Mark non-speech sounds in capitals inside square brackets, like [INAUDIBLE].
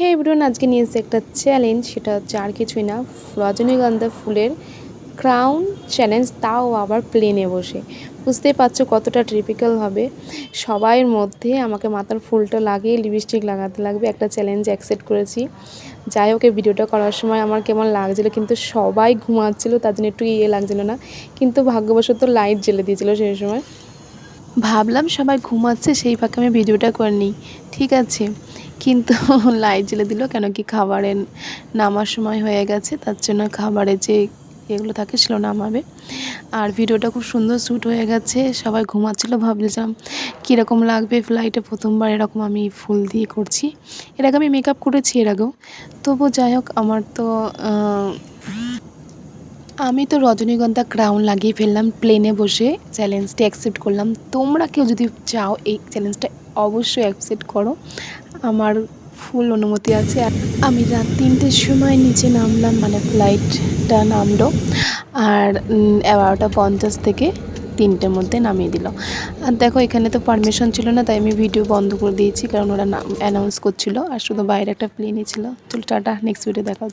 হে everyone আজকে নিয়ে একটা চ্যালেঞ্জ সেটা হচ্ছে আর কিছুই না, রজনীগন্ধা ফুলের ক্রাউন চ্যালেঞ্জ তাও আবার প্লেনে বসে। বুঝতেই পারছ কতটা ট্রিপিক্যাল হবে। সবাইয়ের মধ্যে আমাকে মাথার ফুলটা লাগিয়ে লিপস্টিক লাগাতে লাগবে, একটা চ্যালেঞ্জ অ্যাকসেপ্ট করেছি। যাই হোক ভিডিওটা করার সময় আমার কেমন লাগছিল, কিন্তু সবাই ঘুমাচ্ছিল, তার জন্য একটু ইয়ে লাগছিল না। কিন্তু ভাগ্যবশত লাইট জ্বেলে দিয়েছিল সেই সময়। ভাবলাম সবাই ঘুমাচ্ছে, সেই ফাঁকে আমি ভিডিওটা করে নিই। ঠিক আছে। কিন্তু [LAUGHS] লাইট জ্বেলে দিল কেন কি খাবারের নামার সময় হয়ে গেছে, তার জন্য খাবারের যে এগুলো থাকে সেগুলো নামাবে। আর ভিডিওটা খুব সুন্দর শ্যুট হয়ে গেছে, সবাই ঘুমাচ্ছিলো ভাবলাম কীরকম লাগবে ফ্লাইটে প্রথমবার, এরকম আমি ফুল দিয়ে করছি। এর আগে আমি মেকআপ করেছি এর আগেও। তবু যাই হোক, আমার তো আমি তো রজনীগন্ধা ক্রাউন লাগিয়ে ফেললাম প্লেনে বসে চ্যালেঞ্জটি অ্যাকসেপ্ট করলাম। তোমরা কেউ যদি চাও এই চ্যালেঞ্জটা অবশ্যই অ্যাকসেপ্ট করো। আমার ফুল অনুমতি আছে। আর আমি রাত তিনটের সময় নিচে নামলাম মানে ফ্লাইটটা নামলো। আর এগারোটা পঞ্চাশ থেকে তিনটের মধ্যে নামিয়ে দিল। আর দেখো, এখানে তো পারমিশন ছিল না, তাই আমি ভিডিও বন্ধ করে দিয়েছি, কারণ ওরা অ্যানাউন্স করছিল। আর শুধু বাইরে একটা প্লেনই ছিল। চলো, টাটা নেক্সট ভিডিও দেখা।